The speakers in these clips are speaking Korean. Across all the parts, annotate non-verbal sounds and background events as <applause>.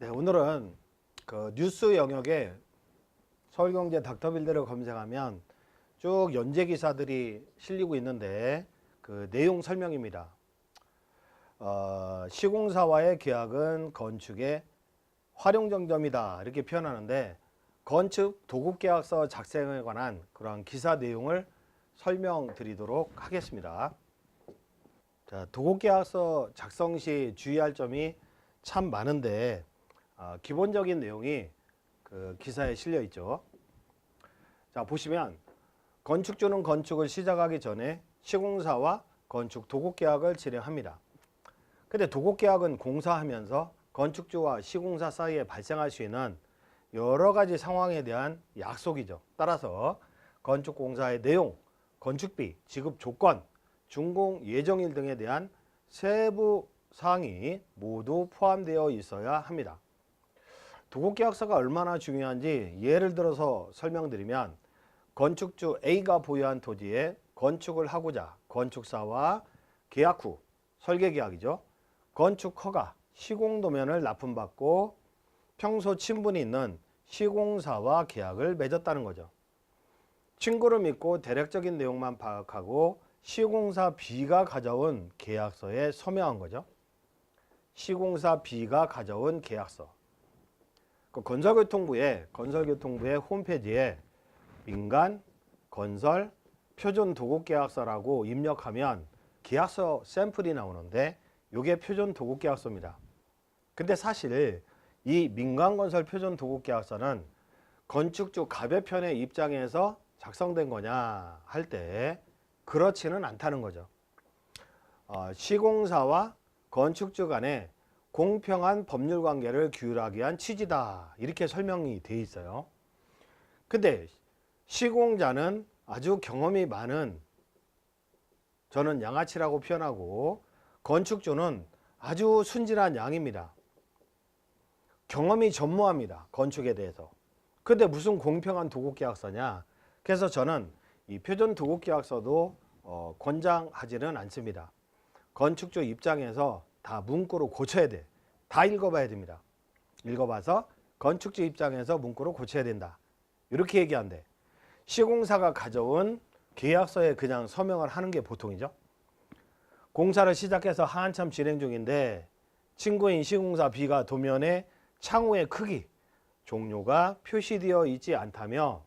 네, 오늘은 그 뉴스 영역에 서울경제 닥터빌드를 검색하면 쭉 연재 기사들이 실리고 있는데 그 내용 설명입니다. 어, 시공사와의 계약은 건축의 활용정점이다 이렇게 표현하는데 건축 도급계약서 작성에 관한 그러한 기사 내용을 설명드리도록 하겠습니다. 자, 도급계약서 작성 시 주의할 점이 참 많은데 아, 기본적인 내용이 그 기사에 실려 있죠. 자 보시면 건축주는 건축을 시작하기 전에 시공사와 건축 도급 계약을 진행합니다. 근데 도급 계약은 공사하면서 건축주와 시공사 사이에 발생할 수 있는 여러 가지 상황에 대한 약속이죠. 따라서 건축 공사의 내용, 건축비, 지급 조건, 준공 예정일 등에 대한 세부 사항이 모두 포함되어 있어야 합니다. 도급계약서가 얼마나 중요한지 예를 들어서 설명드리면 건축주 A가 보유한 토지에 건축을 하고자 건축사와 계약 후 설계 계약이죠. 건축 허가, 시공 도면을 납품받고 평소 친분이 있는 시공사와 계약을 맺었다는 거죠. 친구를 믿고 대략적인 내용만 파악하고 시공사 B가 가져온 계약서에 서명한 거죠. 시공사 B가 가져온 계약서. 그 건설교통부의 건설교통부의 홈페이지에 민간 건설 표준 도급 계약서라고 입력하면 계약서 샘플이 나오는데 이게 표준 도급 계약서입니다. 근데 사실 이 민간 건설 표준 도급 계약서는 건축주 가배편의 입장에서 작성된 거냐 할 때 그렇지는 않다는 거죠. 어, 시공사와 건축주 간에 공평한 법률 관계를 규율하기 위한 취지다. 이렇게 설명이 돼 있어요. 근데 시공자는 아주 경험이 많은 저는 양아치라고 표현하고 건축주는 아주 순진한 양입니다. 경험이 전무합니다. 건축에 대해서. 근데 무슨 공평한 도급계약서냐? 그래서 저는 이 표준 도급계약서도 어, 권장하지는 않습니다. 건축주 입장에서 다 문구로 고쳐야 돼. 다 읽어봐야 됩니다. 읽어봐서 건축주 입장에서 문구로 고쳐야 된다. 이렇게 얘기한대. 시공사가 가져온 계약서에 그냥 서명을 하는 게 보통이죠. 공사를 시작해서 한참 진행 중인데 친구인 시공사 B가 도면에 창호의 크기, 종료가 표시되어 있지 않다며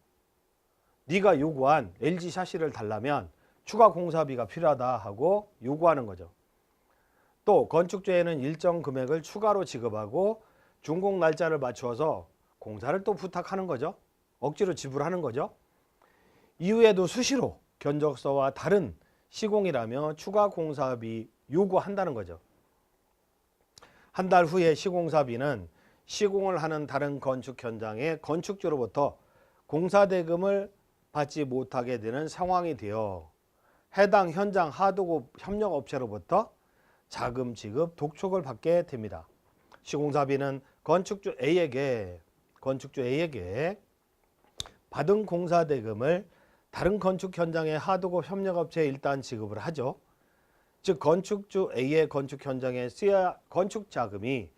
네가 요구한 LG 샤시를 달라면 추가 공사비가 필요하다 하고 요구하는 거죠. 또 건축주에는 일정 금액을 추가로 지급하고 준공 날짜를 맞추어서 공사를 또 부탁하는 거죠. 억지로 지불하는 거죠. 이후에도 수시로 견적서와 다른 시공이라며 추가 공사비 요구한다는 거죠. 한 달 후에 시공사비는 시공을 하는 다른 건축 현장의 건축주로부터 공사 대금을 받지 못하게 되는 상황이 되어 해당 현장 하도급 협력업체로부터 자금 지급 독촉을 받게 됩니다. 시공사비는 건축주 A에게 건축주 A에게 받은 공사 대금을 다른 건축 현장의 하도급 협력업체에 일단 지급을 하죠. 즉 건축주 A의 건축 현장에 쓰여 건축 자금이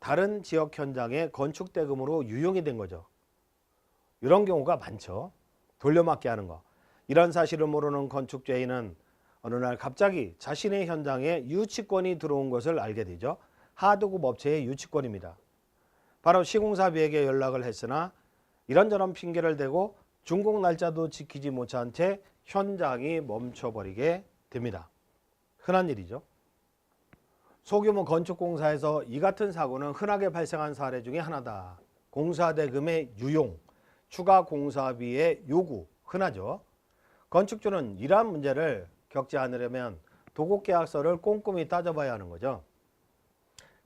다른 지역 현장의 건축 대금으로 유용이 된 거죠. 이런 경우가 많죠. 돌려막기 하는 거. 이런 사실을 모르는 건축주 A는 어느 날 갑자기 자신의 현장에 유치권이 들어온 것을 알게 되죠. 하도급 업체의 유치권입니다. 바로 시공사비에게 연락을 했으나 이런저런 핑계를 대고 준공 날짜도 지키지 못한 채 현장이 멈춰버리게 됩니다. 흔한 일이죠. 소규모 건축공사에서 이 같은 사고는 흔하게 발생한 사례 중에 하나다. 공사대금의 유용, 추가 공사비의 요구, 흔하죠. 건축주는 이러한 문제를 겪지 않으려면 도급계약서를 꼼꼼히 따져봐야 하는 거죠.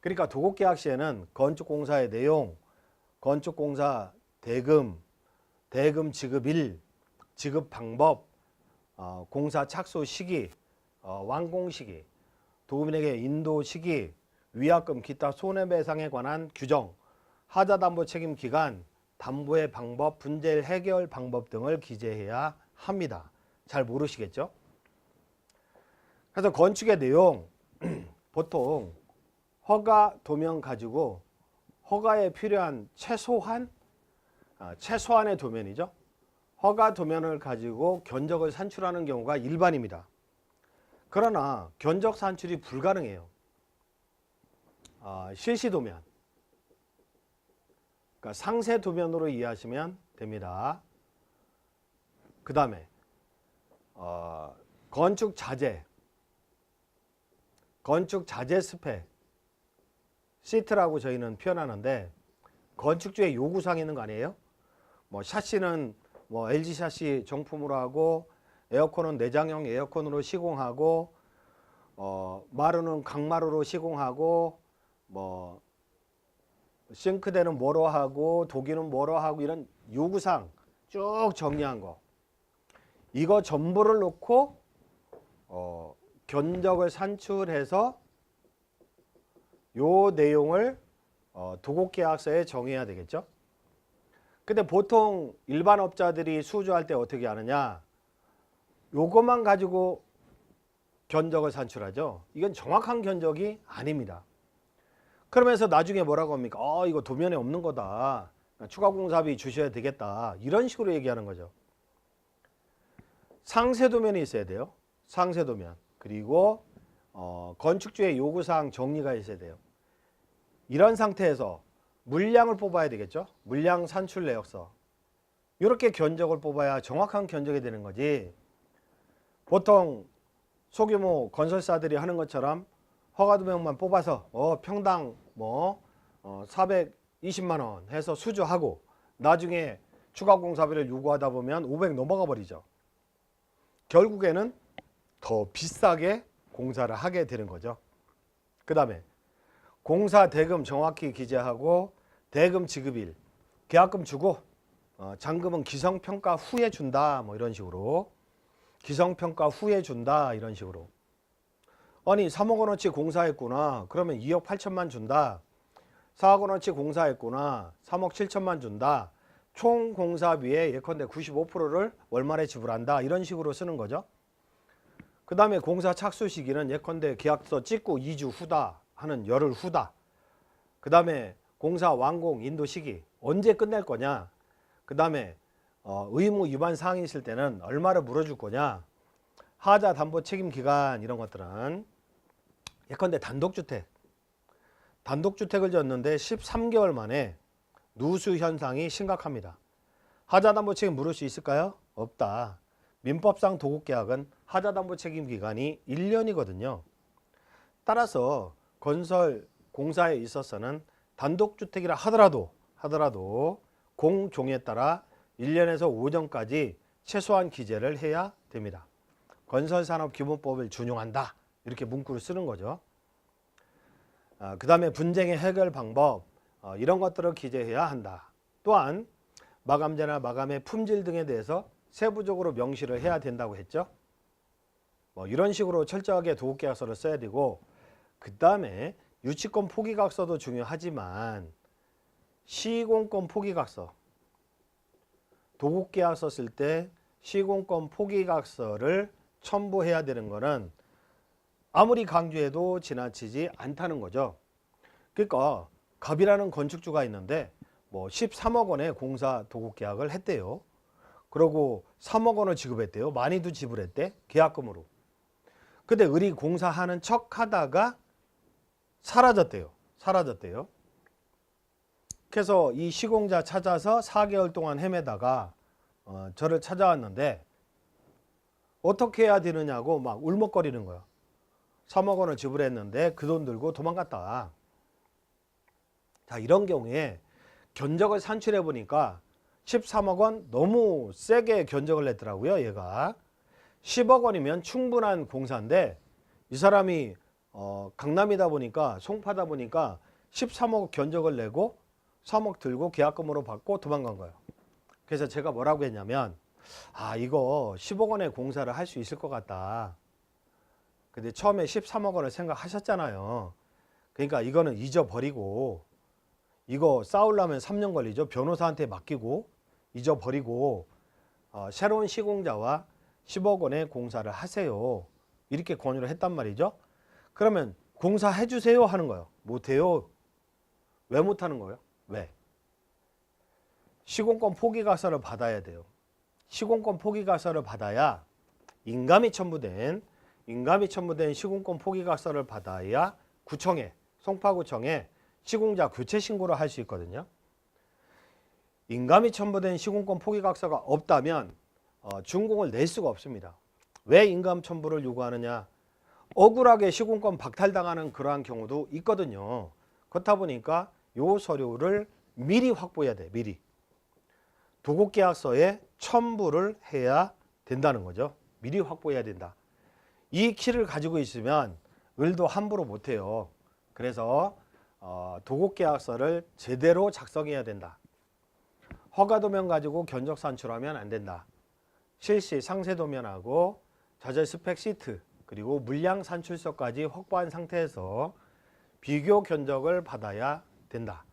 그러니까 도급계약 시에는 건축공사의 내용, 건축공사 대금, 대금 지급일, 지급 방법, 어, 공사 착수 시기, 어, 완공 시기, 도급인에게 인도 시기, 위약금 기타 손해배상에 관한 규정, 하자담보 책임 기간, 담보의 방법, 분쟁 해결 방법 등을 기재해야 합니다. 잘 모르시겠죠? 그래서 건축의 내용 <clears throat> 보통 허가 도면 가지고 허가에 필요한 최소한 아, 최소한의 도면이죠. 허가 도면을 가지고 견적을 산출하는 경우가 일반입니다. 그러나 견적 산출이 불가능해요. 아, 실시 도면. 그러니까 상세 도면으로 이해하시면 됩니다. 그 다음에 어, 건축 자재, 건축 자재 스펙, 시트라고 저희는 표현하는데 건축주의 요구사항 있는 거 아니에요? 뭐 샤시는 뭐 LG 샤시 정품으로 하고 에어컨은 내장형 에어컨으로 시공하고 어 마루는 강마루로 시공하고 뭐 싱크대는 뭐로 하고 도기는 뭐로 하고 이런 요구사항 쭉 정리한 거 이거 전부를 놓고 어 견적을 산출해서 요 내용을 어, 도곡계약서에 정해야 되겠죠. 근데 보통 일반 업자들이 수주할 때 어떻게 하느냐? 요것만 가지고 견적을 산출하죠. 이건 정확한 견적이 아닙니다. 그러면서 나중에 뭐라고 합니까? 어, 이거 도면에 없는 거다. 추가 공사비 주셔야 되겠다. 이런 식으로 얘기하는 거죠. 상세 도면이 있어야 돼요. 상세 도면. 그리고 어, 건축주의 요구사항 정리가 있어야 돼요. 이런 상태에서 물량을 뽑아야 되겠죠. 물량 산출 내역서. 이렇게 견적을 뽑아야 정확한 견적이 되는 거지. 보통 소규모 건설사들이 하는 것처럼 허가도면만 뽑아서 어, 평당 뭐 어, 420만 원 해서 수주하고 나중에 추가 공사비를 요구하다 보면 500 넘어가 버리죠. 결국에는 더 비싸게 공사를 하게 되는 거죠. 그 다음에 공사 대금 정확히 기재하고 대금 지급일 계약금 주고 어, 잔금은 기성평가 후에 준다 뭐 이런 식으로. 기성평가 후에 준다 이런 식으로. 아니 3억 원어치 공사했구나. 그러면 2억 8천만 준다. 4억 원어치 공사했구나. 3억 7천만 준다. 총 공사비의 예컨대 95%를 월말에 지불한다. 이런 식으로 쓰는 거죠 그 다음에 공사 착수 시기는 예컨대 계약서 찍고 2주 후다 하는 열흘 후다. 그 다음에 공사 완공 인도 시기 언제 끝낼 거냐. 그 다음에 어, 의무 위반 사항이 있을 때는 얼마를 물어줄 거냐. 하자 담보 책임 기간 이런 것들은 예컨대 단독주택 단독주택을 졌는데 13개월 만에 누수 현상이 심각합니다. 하자 담보 책임 물을 수 있을까요? 없다. 민법상 도급계약은 하자담보 책임 기간이 1년이거든요. 따라서 건설 공사에 있어서는 단독주택이라 하더라도 하더라도 공종에 따라 1년에서 5년까지 최소한 기재를 해야 됩니다. 건설산업기본법을 준용한다. 이렇게 문구를 쓰는 거죠. 아, 그 다음에 분쟁의 해결 방법 어, 이런 것들을 기재해야 한다. 또한 마감재나 마감의 품질 등에 대해서 세부적으로 명시를 해야 된다고 했죠. 뭐 이런 식으로 철저하게 도급계약서를 써야 되고 그 다음에 유치권 포기각서도 중요하지만 시공권 포기각서 도급계약서 쓸 때 시공권 포기각서를 첨부해야 되는 거는 아무리 강조해도 지나치지 않다는 거죠. 그러니까 갑이라는 건축주가 있는데 뭐 13억 원의 공사 도급계약을 했대요. 그러고 3억 원을 지급했대요. 많이도 지불했대. 계약금으로. 근데 을이 공사하는 척 하다가 사라졌대요. 사라졌대요. 그래서 이 시공자 찾아서 4개월 동안 헤매다가 어, 저를 찾아왔는데 어떻게 해야 되느냐고 막 울먹거리는 거야. 3억 원을 지불했는데 그 돈 들고 도망갔다. 자, 이런 경우에 견적을 산출해 보니까 13억 원 너무 세게 견적을 냈더라고요, 얘가. 10억 원이면 충분한 공사인데 이 사람이 어, 강남이다 보니까 송파다 보니까 13억 견적을 내고 3억 들고 계약금으로 받고 도망간 거예요. 그래서 제가 뭐라고 했냐면 아 이거 10억 원의 공사를 할 수 있을 것 같다. 근데 처음에 13억 원을 생각하셨잖아요. 그러니까 이거는 잊어버리고 이거 싸우려면 3년 걸리죠. 변호사한테 맡기고 잊어버리고 어, 새로운 시공자와 10억 원의 공사를 하세요. 이렇게 권유를 했단 말이죠. 그러면 공사해 주세요 하는 거예요. 못해요. 왜 못하는 거예요? 왜? 시공권 포기가서를 받아야 돼요. 시공권 포기가서를 받아야 인감이 첨부된 인감이 첨부된 시공권 포기가서를 받아야 구청에 송파구청에 시공자 교체 신고를 할 수 있거든요. 인감이 첨부된 시공권 포기각서가 없다면 어, 준공을 낼 수가 없습니다. 왜 인감 첨부를 요구하느냐? 억울하게 시공권 박탈당하는 그러한 경우도 있거든요. 그렇다 보니까 요 서류를 미리 확보해야 돼. 미리. 도곡계약서에 첨부를 해야 된다는 거죠. 미리 확보해야 된다. 이 키를 가지고 있으면 을도 함부로 못해요. 그래서 어, 도곡계약서를 제대로 작성해야 된다. 허가도면 가지고 견적 산출하면 안 된다. 실시 상세도면하고 자재 스펙 시트 그리고 물량 산출서까지 확보한 상태에서 비교 견적을 받아야 된다.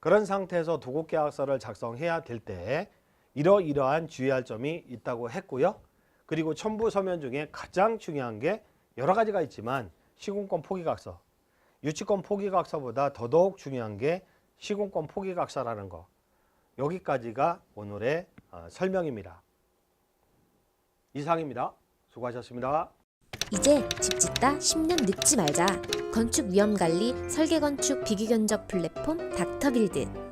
그런 상태에서 도곡계약서를 작성해야 될 때 이러이러한 주의할 점이 있다고 했고요. 그리고 첨부 서면 중에 가장 중요한 게 여러 가지가 있지만 시공권 포기각서, 유치권 포기각서보다 더더욱 중요한 게 시공권 포기각서라는 거. 여기까지가 오늘의 어, 설명입니다. 이상입니다. 수고하셨습니다. 이제 집 짓다 10년 늙지 말자. 건축 위험 관리 설계 건축 비기 견적 플랫폼 닥터빌드.